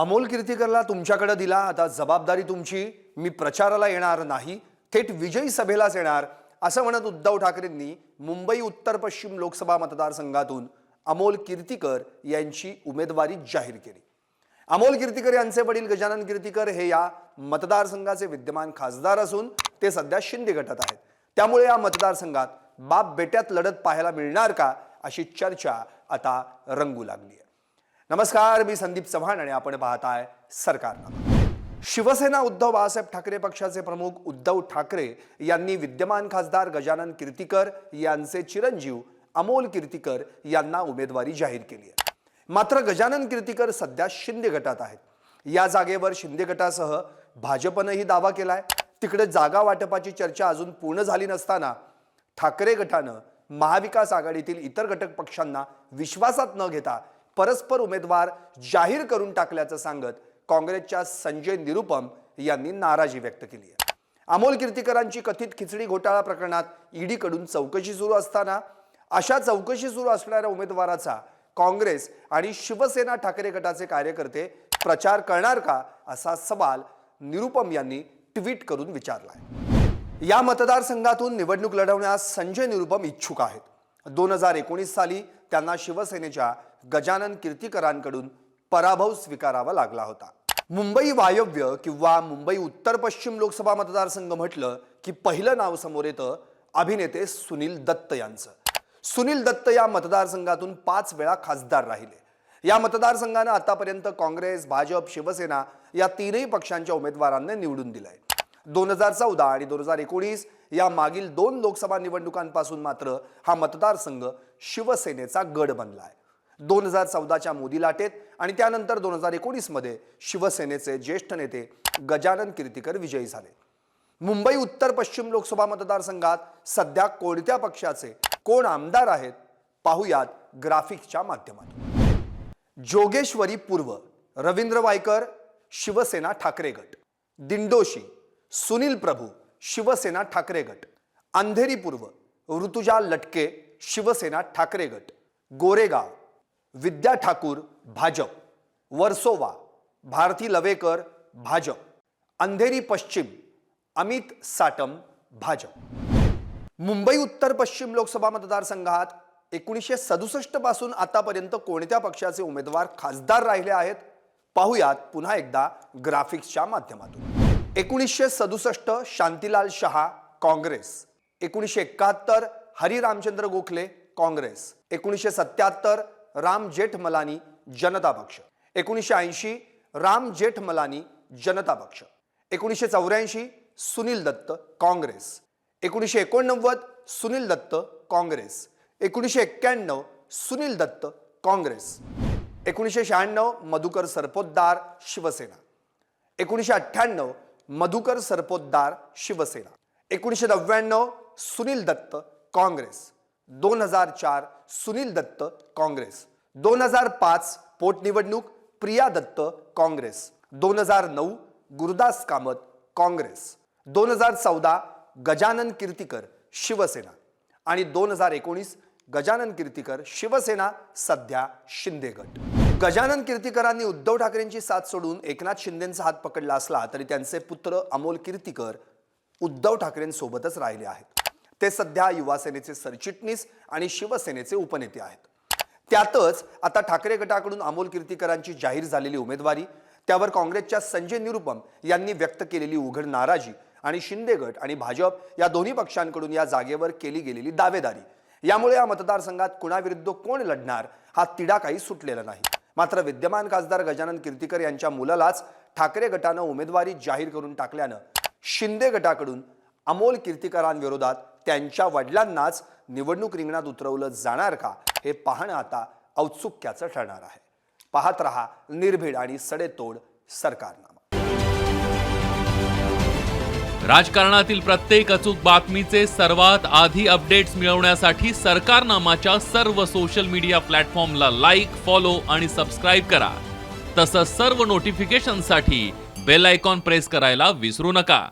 अमोल कीर्तीकरला तुमच्याकडे दिला. आता जबाबदारी तुमची. मी प्रचाराला येणार नाही. थेट विजयी सभेलाच येणार. असं म्हणत उद्धव ठाकरेंनी मुंबई उत्तर पश्चिम लोकसभा मतदारसंघातून अमोल कीर्तीकर यांची उमेदवारी जाहीर केली. अमोल कीर्तीकर यांचे वडील गजानन कीर्तीकर हे या मतदारसंघाचे विद्यमान खासदार असून ते सध्या शिंदे गटात आहेत. त्यामुळे या मतदारसंघात बाप बेट्यात लढत पाहायला मिळणार का अशी चर्चा आता रंगू लागली आहे. नमस्कार मी संदीप चव्हाण आणि आपण पाहताय सरकारनामा शिवसेना उद्धव बाळासाहेब ठाकरे पक्षाचे प्रमुख उद्धव ठाकरे यांनी विद्यमान खासदार गजानन कीर्तीकर यांचे चिरंजीव अमोल कीर्तीकर यांना उमेदवारी जाहीर केली आहे. मात्र गजानन कीर्तीकर सध्या शिंदे गटात आहेत. या जागेवर शिंदे गटासह भाजपनंही दावा केलाय. तिकडे जागा वाटपाची चर्चा अजून पूर्ण झाली नसताना ठाकरे गटानं महाविकास आघाडीतील इतर घटक पक्षांना विश्वासात न घेता परस्पर उमेदवार जाहीर करून टाकल्याचं सांगत काँग्रेसच्या संजय निरुपम यांनी नाराजी व्यक्त केली आहे. अमोल कीर्तीकरांची कथित खिचडी घोटाळा प्रकरणात ईडीकडून चौकशी सुरू असताना अशा चौकशी सुरू असणाऱ्या उमेदवाराचा काँग्रेस आणि शिवसेना ठाकरे गटाचे कार्यकर्ते प्रचार करणार का असा सवाल निरुपम यांनी ट्विट करून विचारलाय. या मतदारसंघातून निवडणूक लढवण्यास संजय निरुपम इच्छुक आहेत. दोन हजार एकोणीस साली त्यांना शिवसेनेच्या गजानन कीर्तीकरांकडून पराभव स्वीकारावा लागला होता. मुंबई वायव्य किंवा मुंबई उत्तर पश्चिम लोकसभा मतदारसंघ म्हटलं की पहिलं नाव समोर येतं अभिनेते सुनील दत्त यांचं. सुनील दत्त या मतदारसंघातून पाच वेळा खासदार राहिले. या मतदारसंघानं आतापर्यंत काँग्रेस भाजप शिवसेना या तीनही पक्षांच्या उमेदवारांना निवडून दिलंय. दोन हजार चौदा आणि दोन हजार एकोणीस या मागील दोन लोकसभा निवडणुकांपासून मात्र हा मतदारसंघ शिवसेनेचा गड बनलाय. दोन हजार चौदाच्या मोदी लाटेत आणि त्यानंतर दोन हजार एकोणीसमध्ये शिवसेनेचे ज्येष्ठ नेते गजानन कीर्तीकर विजयी झाले. मुंबई उत्तर पश्चिम लोकसभा मतदारसंघात सध्या कोणत्या पक्षाचे कोण आमदार आहेत पाहुयात ग्राफिक्सच्या माध्यमातून. जोगेश्वरी पूर्व रवींद्र वायकर शिवसेना ठाकरे गट. दिंडोशी सुनील प्रभू शिवसेना ठाकरे गट. अंधेरी पूर्व ऋतुजा लटके शिवसेना ठाकरे गट. गोरेगाव विद्या ठाकूर भाजप. वर्सोवा भारती लवेकर भाजप. अंधेरी पश्चिम अमित साटम भाजप. मुंबई उत्तर पश्चिम लोकसभा मतदारसंघात एकोणीसशे सदुसष्टपासून आतापर्यंत कोणत्या पक्षाचे उमेदवार खासदार राहिले आहेत? पाहुयात पुन्हा एकदा ग्राफिक्सच्या माध्यमातून. एकोणीसशे सदुसष्ट शांतीलाल शहा काँग्रेस. एकोणीसशे एकाहत्तर हरी रामचंद्र गोखले काँग्रेस. एकोणीसशे सत्याहत्तर राम जेठमलानी जनता पक्ष. एकोणीसशे ऐंशी राम जेठमलानी जनता पक्ष. एकोणीसशे चौऱ्याऐंशी सुनील दत्त काँग्रेस. एकोणीसशे एकोणनव्वद सुनील दत्त काँग्रेस. एकोणीसशे एक्क्याण्णव सुनील दत्त काँग्रेस. एकोणीसशे शहाण्णव मधुकर सरपोतदार शिवसेना. एकोणीसशे अठ्ठ्याण्णव मधुकर सरपोतदार शिवसेना. एकोणीसशे नव्याण्णव सुनील दत्त काँग्रेस. दोन हजार चार सुनील दत्त काँग्रेस. दोन हजार पाच पोटनिवडणूक प्रिया दत्त काँग्रेस. दोन हजार नऊ गुरुदास कामत काँग्रेस. दोन हजार चौदा गजानन कीर्तीकर शिवसेना. आणि दोन हजार एकोणीस गजानन कीर्तीकर शिवसेना सध्या शिंदे गट. गजानन कीर्तीकरांनी उद्धव ठाकरेंची साथ सोडून एकनाथ शिंदेचा हात पकडला असला तरी त्यांचे पुत्र अमोल कीर्तीकर उद्धव ठाकरेंसोबतच राहिले आहेत. ते सध्या युवा सेनेचे सरचिटणीस आणि शिवसेनेचे उपनेते आहेत. त्यातच आता ठाकरे गटाकडून अमोल कीर्तीकरांची जाहीर झालेली उमेदवारी त्यावर काँग्रेसच्या संजय निरुपम यांनी व्यक्त केलेली उघड नाराजी आणि शिंदे गट आणि भाजप या दोन्ही पक्षांकडून या जागेवर केली गेलेली दावेदारी. यामुळे या मतदारसंघात कुणाविरुद्ध कोण लढणार हा तिढा काही सुटलेला नाही. मात्र विद्यमान खासदार गजानन कीर्तीकर यांच्या मुलालाच ठाकरे गटानं उमेदवारी जाहीर करून टाकल्यानं शिंदे गटाकडून अमोल कीर्तीकरांविरोधात त्यांच्या वडिलांनाच निवडणूक रिंगणात उतरवलं जाणार का हे पाहणं आता औत्सुक्याचं ठरणार आहे. पाहत रहा निर्भीड आणि सडेतोड सरकारनामा. राजकारणातील प्रत्येक अचूक बातमीचे सर्वात आधी अपडेट्स मिळवण्यासाठी सरकारनामाच्या सर्व सोशल मीडिया प्लॅटफॉर्मला लाईक फॉलो आणि सबस्क्राईब करा. तसंच सर्व नोटिफिकेशनसाठी बेल आयकॉन प्रेस करायला विसरू नका.